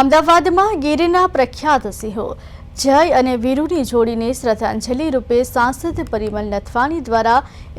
અમદાવાદમાં ગીરના પ્રખ્યાત સિંહો. જય અને વીરુની જોડીને શ્રદ્ધાંજલિ રૂપે સાંસદ પરિમલ નથવાણી દ્વારા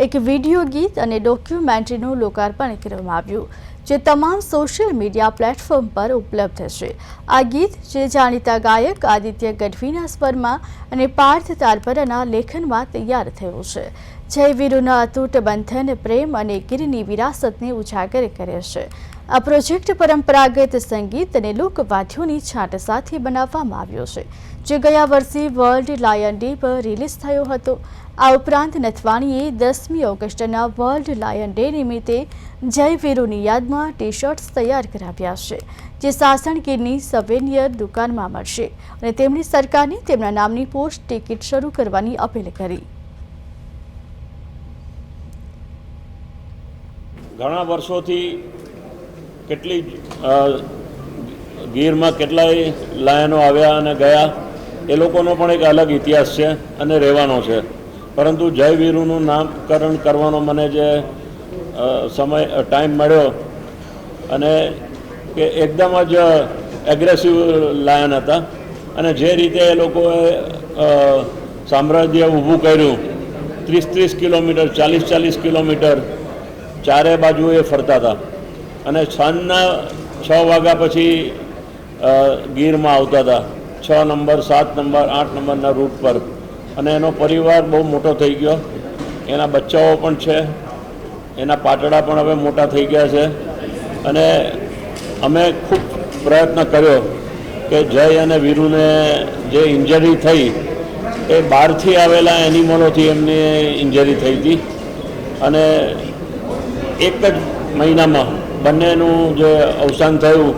એક વીડિયો ગીત અને ડોક્યુમેન્ટરીનું લોકાર્પણ કરવામાં આવ્યું, જે તમામ સોશિયલ મીડિયા પ્લેટફોર્મ પર ઉપલબ્ધ છે. આ ગીત, જે જાણીતા ગાયક આદિત્ય ગઢવીના સ્વરમાં અને પાર્થ તારપરાના લેખનમાં તૈયાર થયું છે. જય વીરુના અતૂટ બંધન, પ્રેમ અને ગીરની વિરાસતને ઉજાગર કરે છે. આ પ્રોજેક્ટ પરંપરાગત સંગીત અને લોકવાદ્યોની છાંટ સાથે બનાવવામાં આવ્યો છે, જે ગયા વર્ષે વર્લ્ડ લાયન ડે પર રિલીઝ થયો હતો. આ ઉપરાંત નથવાણીએ દસમી ઓગસ્ટના વર્લ્ડ લાયન ડે નિમિત્તે જય વીરુની યાદમાં ટી શર્ટ્સ તૈયાર કરાવ્યા છે, જે સાસણ ગીરની સવેનિયર દુકાનમાં મળશે અને તેમણે સરકારને તેમના નામની પોસ્ટ ટિકિટ શરૂ કરવાની અપીલ કરી. ઘણા વર્ષોથી કેટલી ગીરમાં કેટલાય લાયનો આવ્યા અને ગયા, એ લોકોનો પણ એક અલગ ઇતિહાસ છે અને રહેવાનો છે. પરંતુ જય વીરુનું નામકરણ કરવાનો મને જે સમય ટાઈમ મળ્યો અને કે એકદમ જ એગ્રેસિવ લાયન હતા અને જે રીતે એ લોકોએ સામ્રાજ્ય ઊભું કર્યું, ત્રીસ ત્રીસ કિલોમીટર, ચાલીસ ચાલીસ કિલોમીટર ચારે બાજુ એ ફરતા હતા. અને સાંજના છ વાગ્યા પછી ગીરમાં આવતા હતા. છ નંબર, સાત નંબર, આઠ નંબરના રૂટ પર. અને એનો પરિવાર બહુ મોટો થઈ ગયો. એના બચ્ચાઓ પણ છે. એના પાટડા પણ હવે મોટા થઈ ગયા છે. અને અમે ખૂબ પ્રયત્ન કર્યો કે જય અને વીરુને જે ઇન્જરી થઈ, એ બહારથી આવેલા એનિમલોથી એમની ઇન્જરી થઈ હતી. અને એક જ મહિનામાં બંનેનું જે અવસાન થયું